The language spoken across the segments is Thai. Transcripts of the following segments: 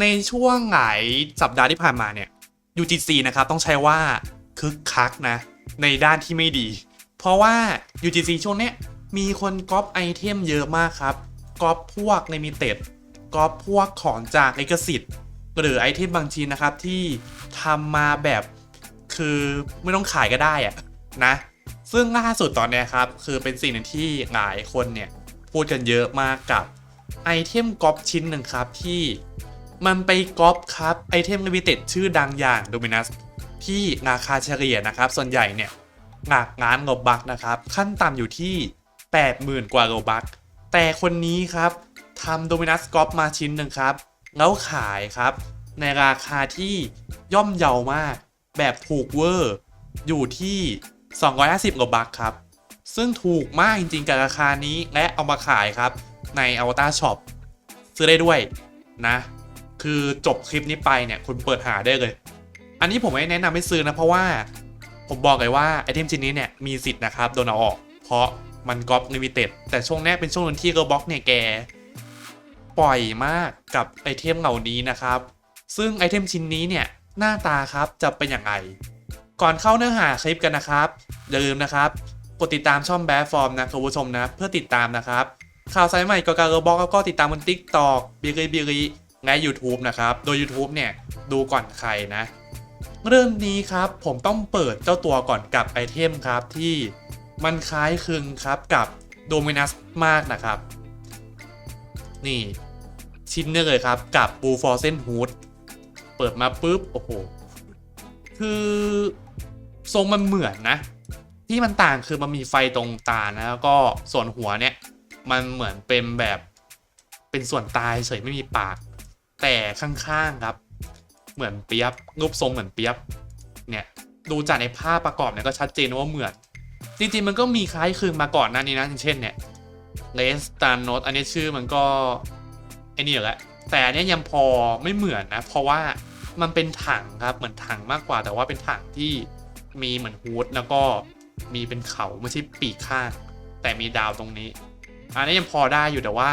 ในช่วงหลายสัปดาห์ที่ผ่านมาเนี่ย UGC นะครับต้องใช้ว่าคึกคักนะ ในด้านที่ไม่ดี เพราะว่า UGC ช่วงเนี้ยมีคนก๊อปไอเทมเยอะมากครับก๊อปพวก Limited ก๊อปพวกของจากลิขสิทธิ์หรือไอเทมบางชิ้นนะครับที่ทำมาแบบคือไม่ต้องขายก็ได้อะนะ ซึ่งล่าสุดตอนนี้ครับ คือเป็นสิ่งหนึ่งที่หลายคนเนี่ย พูดกันเยอะมากกับไอเทมก๊อปชิ้นหนึ่งครับที่ มันไปก๊อปครับไอเทมลิมิเต็ดชื่อดังอย่าง Dominus ที่ราคาเฉลี่ยนะครับ ส่วนใหญ่เนี่ยหลักล้านโลบักนะครับ ขั้นต่ำอยู่ที่ 80,000 กว่าโลบัก แต่คนนี้ครับทำ Dominus ก๊อปมาชิ้นหนึ่งครับ แล้วขายครับ ในราคาที่ย่อมเยาวมาก แบบถูกเวอร์ อยู่ที่ 250โลบักครับ ซึ่งถูกมากจริงๆกับราคานี้และเอามาขายครับ ใน Avatar Shop ซื้อได้ด้วยนะ คือจบคลิปนี้ไปเนี่ยคุณเปิดหาได้เลย อันนี้ผมไม่แนะนำให้ซื้อนะเพราะว่าผมบอกเลยว่าไอเทมชิ้นนี้เนี่ยมีสิทธิ์นะครับโดนเอาออก เพราะมันก๊อปลิมิเต็ดแต่ช่วงนี้เป็นช่วงนที่เกอร์บ็อกเนี่ยแกปล่อยมากกับไอเทมเหล่านี้นะครับ ซึ่งไอเทมชิ้นนี้เนี่ยหน้าตาครับจะเป็นอย่างไรก่อนเข้าเนื้อหาคลิปกันนะครับ อย่าลืมนะครับ กดติดตามช่องแบ f ฟอร์มนะคุณผู้ชมนะ เพื่อติดตามนะครับ ข่าวสายใหม่ก็กาเกอร์บ็อกแล้วก็ติดตามบน t ิ k t o k บิริบิริ และ YouTube นะครับ โดย YouTube เนี่ย ดูก่อนใครนะ เรื่องนี้ครับผมต้องเปิดเจ้าตัวก่อนกับไอเทมครับที่มันคล้ายคลึงครับกับโดมินัสมากนะครับ นี่ชิ้นนี้เลยครับกับบูฟอร์เซนฮูดเปิดมาปุ๊บ โอ้โห คือทรงมันเหมือนนะ ที่มันต่างคือมันมีไฟตรงตานะแล้วก็ส่วนหัวเนี่ย มันเหมือนเป็นแบบเป็นส่วนตายเฉยไม่มีปาก แต่ข้างๆครับ เหมือนเปียบรูปทรงเหมือนเปียบเนี่ยดูจากในภาพประกอบเนี่ยก็ชัดเจนว่าเหมือน จริงๆมันก็มีคล้ายคลึงมาก่อนหน้านี้นะเช่นเนี่ยเลสตานโนตอันนี้ชื่อมันก็ไอ้นี่แหละแต่อันเนี้ยยังพอไม่เหมือนนะ เพราะว่ามันเป็นถังครับเหมือนถังมากกว่า แต่ว่าเป็นถังที่มีเหมือนฮูดแล้วก็มีเป็นเขาไม่ใช่ปีกข้าง แต่มีดาวตรงนี้ อันนี้ยังพอได้อยู่แต่ว่า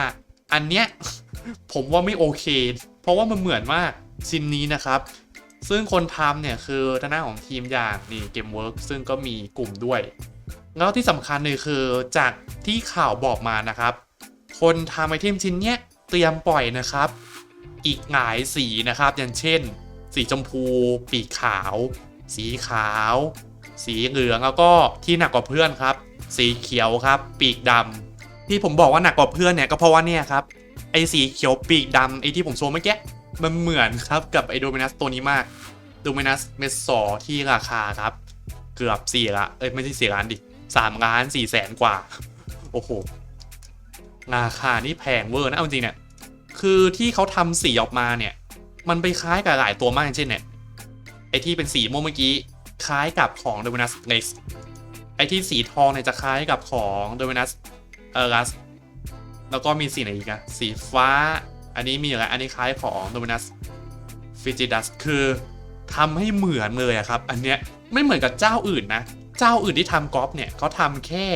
อันเนี้ยผมว่าไม่โอเค เพราะว่ามันเหมือนมากชิ้นนี้นะครับ ซึ่งคนทำเนี่ยคือทางหน้าของทีมอย่างนี่เกมเวิร์กซึ่งก็มีกลุ่มด้วย แล้วที่สำคัญเลยคือจากที่ข่าวบอกมานะครับ คนทำไอเทมชิ้นเนี้ยเตรียมปล่อยนะครับ อีกหลายสีนะครับ อย่างเช่น สีชมพู ปีกขาว สีขาว สีเหลืองแล้วก็ที่หนักกว่าเพื่อนครับ สีเขียวครับ ปีกดำที่ผมบอกว่าหนักกว่าเพื่อนเนี่ยก็เพราะว่าเนี่ยครับ ไอสีเขียวปีกดำไอที่ผมโชว์เมื่อกี้มันเหมือนครับกับไอโดมินัสตัวนี้มากโดมินัสเมสซอที่ราคาครับ เกือบ4ละเอ้ยไม่ใช่สี่ล้านดิสามล้านสี่แสนกว่า โอ้โห ราคานี่แพงเวอร์นะเอาจริงเนี่ย คือที่เขาทำสีออกมาเนี่ย มันไปคล้ายกับหลายตัวมากเช่นเนี่ย ไอที่เป็นสีม่วงเมื่อกี้ คล้ายกับของ Dominus Rex ไอที่สีทองเนี่ยจะคล้ายกับของ Dominus เออรัส แล้วก็มีสีไหนอีกอะสีฟ้า อันนี้มีอะไรอันนี้คล้ายของ Dominus Frigidus คือทำให้เหมือนเลยอะครับ อันเนี้ยไม่เหมือนกับเจ้าอื่นนะ เจ้าอื่นที่ทำกอล์ฟเนี่ยเขาทำแค่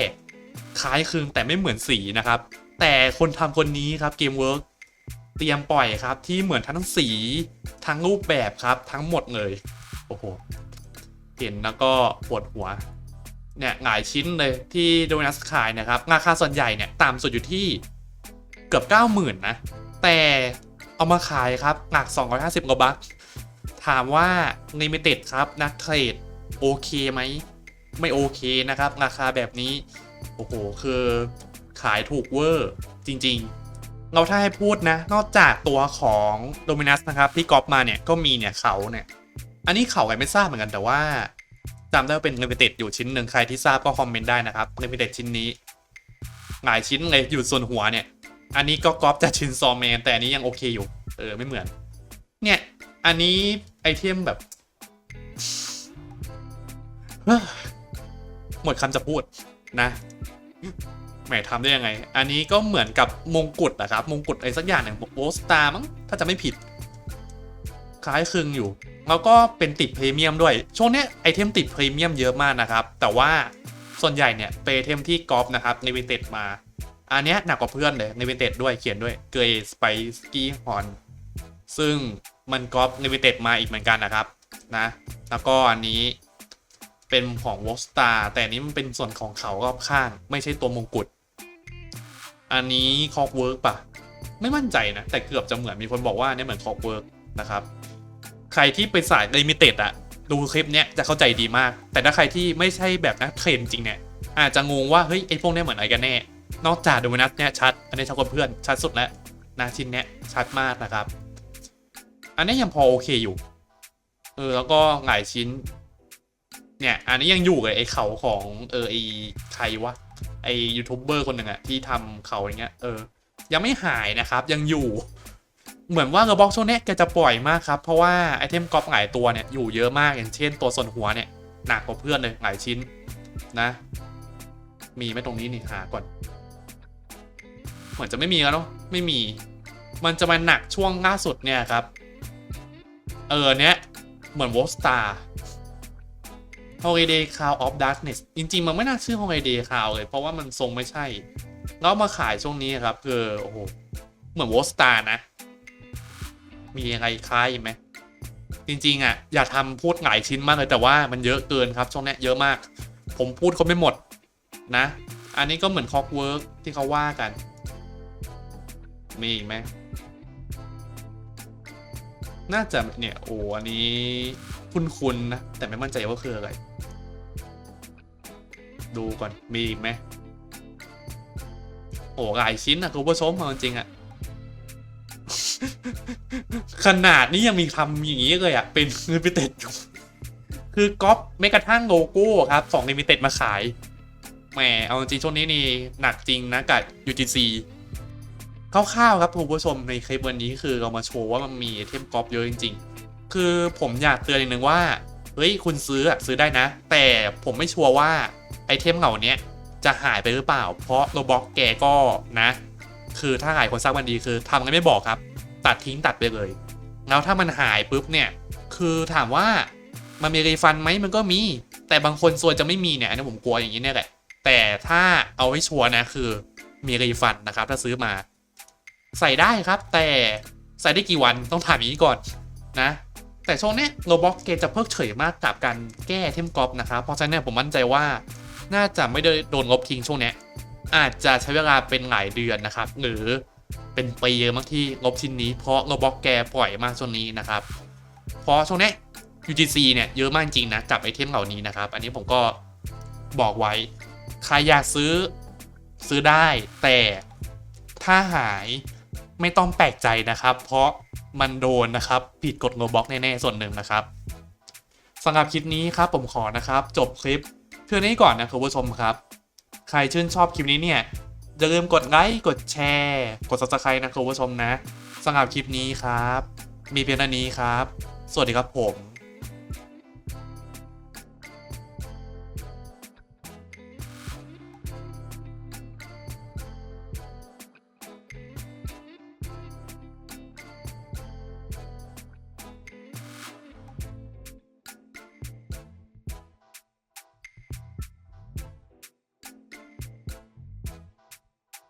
คล้ายคลึงแต่ไม่เหมือนสีนะครับ แต่คนทำคนนี้ครับเกมเวิร์กเตรียมปล่อยครับ ที่เหมือนทั้งสีทั้งรูปแบบครับทั้งหมดเลย โอ้โห เห็นแล้วก็ปวดหัว เนี่ยหลายชิ้นเลยที่โดนัสขายนะครับ ราคาส่วนใหญ่เนี่ยต่ำสุดอยู่ที่ เกือบ 90,000 นะ แต่เอามาขายครับ หนัก 250กว่าบัคถามว่า Limited ครับ นักเทรด โอเคไหม ไม่โอเคนะครับ ราคาแบบนี้ โอ้โห คือขายถูกเวอร์ จริง ๆ เราถ้าให้พูดนะ นอกจากตัวของ Dominus นะครับ ที่กอปมาเนี่ย ก็มีเนี่ยเขาเนี่ย อันนี้เขาใครไม่ทราบเหมือนกันแต่ว่าจำได้ว่าเป็น Limited อยู่ชิ้นหนึ่งใครที่ทราบก็คอมเมนต์ได้นะครับ Limited ชิ้นนี้ หลายชิ้นเลยอยู่ส่วนหัวเนี่ย อันนี้ก็ก๊อปจากชินซอมแมนแต่อันนี้ยังโอเคอยู่ เออไม่เหมือน เนี่ย อันนี้ไอเทมแบบ หมดคำจะพูดนะแหมทำได้ยังไง อันนี้ก็เหมือนกับมงกุฎนะครับ มงกุฎอะไรสักอย่างหนึ่งโอสตามั้งถ้าจะไม่ผิด คล้ายคลึงอยู่ แล้วก็เป็นติดพรีเมียมด้วย ช่วงนี้ไอเทมติดพรีเมียมเยอะมากนะครับ แต่ว่าส่วนใหญ่เนี่ยเป็นไอเทมที่กอล์ฟนะครับในวินเต็ดมา อันเนี้ยหนักกว่าเพื่อนเลยในวินเต็ดด้วยเขียนด้วยเกรสไปสกี้ฮอนซึ่งมันก๊อปลิมิเต็ดมาอีกเหมือนกันนะครับนะแล้วก็อันนี้เป็นของ w o s t a r แต่อันนี้มันเป็นส่วนของเขารอบข้าง ไม่ใช่ตัวมงกุฎอันนี้คอกเวิร์กปะไม่มั่นใจนะ แต่เกือบจะเหมือนมีคนบอกว่าอันนี้เหมือนคอกเวิร์กนะครับ ใครที่เป็นสายลิมิเต็ดอะดูคลิปเนี้ยจะเข้าใจดีมาก แต่ถ้าใครที่ไม่ใช่แบบนักเทรนจริงเนี่ยอาจจะงงว่าเฮ้ยไอ้พวกเนี้ยเหมือนอะไรกันแน่ นอกจากโดมินัสเนี่ยชัด อันนี้ชัดกว่าเพื่อนชัดสุดแล้วนะชิ้นเนี้ยชัดมากนะครับ อันนี้ยังพอโอเคอยู่ เออแล้วก็หลายชิ้น เนี่ย อันนี้ยังอยู่กับไอ้เขาของเออไอ้ใครวะไอ้ยูทูบเบอร์คนหนึ่งอะที่ทำเขาอย่างเงี้ยเออ ยังไม่หายนะครับยังอยู่ เหมือนว่าระบ็อกช่วงเนี้ยแกจะปล่อยมากครับ เพราะว่าไอเทมก๊อปหลายตัวเนี่ยอยู่เยอะมากอย่างเช่น ตัวส่วนหัวเนี่ยหนักกว่าเพื่อนเลยหลายชิ้นนะ มีไหมตรงนี้นี่หาก่อน เหมือนจะไม่มีแล้วเนาะไม่มี มันจะมาหนักช่วงล่าสุดเนี่ยครับ เออเนี้ยเหมือนวอสตา Holiday Cloud of Darkness จริง ๆ มันไม่น่าชื่อ Holiday Cloud เลย เพราะว่ามันทรงไม่ใช่ แล้วมาขายช่วงนี้ครับ คือโอ้โห เหมือนวอสตาร์นะ มีอะไรคล้ายไหมจริง ๆ อะ อย่าทำพูดหลายชิ้นมากเลยแต่ว่ามันเยอะเกินครับ ช่วงเนี้ยเยอะมาก ผมพูดเขาไม่หมดนะ อันนี้ก็เหมือนคอกเวิร์กที่เขาว่ากัน มีอีกไหม น่าจะเนี่ยโอ้อันนี้คุ้นๆนะ แต่ไม่มั่นใจว่าคืออะไร ดูก่อน มีอีกไหมโอ้หลายชิ้นนะคุณผู้ชมเอาจริงอะขนาดนี้ยังมีทำอย่างนี้เลยอะเป็นลิมิเต็ดอยู่คือก๊อปไม่กระทั่งโลโก้ครับสองลิมิเต็ดมาขายแหมเอาจริงช่วงนี้นี่หนักจริงนะกับ UGC คร่าวๆครับคุณผู้ชมในคลิปวันนี้คือเรามาโชว์ว่ามันมีไอเทมก๊อปเยอะจริง ๆ คือผมอยากเตือนอย่างหนึ่งว่าเฮ้ยคุณซื้ออะซื้อได้นะ แต่ผมไม่ชัวร์ว่าไอเทมเหล่านี้จะหายไปหรือเปล่า เพราะโรบ็อกแกก็นะ คือถ้าหายคนสร้างมันดีคือทำกันไม่บอกครับ ตัดทิ้งตัดไปเลย แล้วถ้ามันหายปุ๊บเนี่ย คือถามว่ามันมีรีฟันไหมมันก็มี แต่บางคนส่วนจะไม่มีเนี่ยอันนี้ผมกลัวอย่างนี้เนี่ยแหละแต่ถ้าเอาไว้ชัวร์นะคือมีรีฟันนะครับ ถ้าซื้อมา ใส่ได้ครับ แต่ใส่ได้กี่วันต้องถามอย่างนี้ก่อนนะ แต่ช่วงนี้โรบ็อกเกจะเพิกเฉยมากกับการแก้เทมกรอบนะครับเพราะฉะนั้นเนี่ยผมมั่นใจว่าน่าจะไม่ได้โดนลบทิ้งช่วงนี้อาจจะใช้เวลาเป็นหลายเดือนนะครับ หรือเป็นปีเยอะบางที่ลบชิ้นนี้เพราะโรบ็อกแกปล่อยมาช่วงนี้นะครับเพราะช่วงนี้ย UGC เนี่ยเยอะมากจริงนะกับไอเทมเหล่านี้นะครับ อันนี้ผมก็บอกไว้ ใครอยากซื้อซื้อได้แต่ถ้าหาย ไม่ต้องแปลกใจนะครับ เพราะมันโดนนะครับผิดกฎโนบ็อกแน่ๆส่วนหนึ่งนะครับสำหรับคลิปนี้ครับผมขอนะครับ จบคลิปเพื่อนี้ก่อนนะคุณผู้ชมครับ ใครชื่นชอบคลิปนี้เนี่ยอย่าลืมกดไลค์กดแชร์ กด subscribe นะคุณผู้ชมนะสำหรับคลิปนี้ครับ มีเพียงเท่านี้ครับ สวัสดีครับผม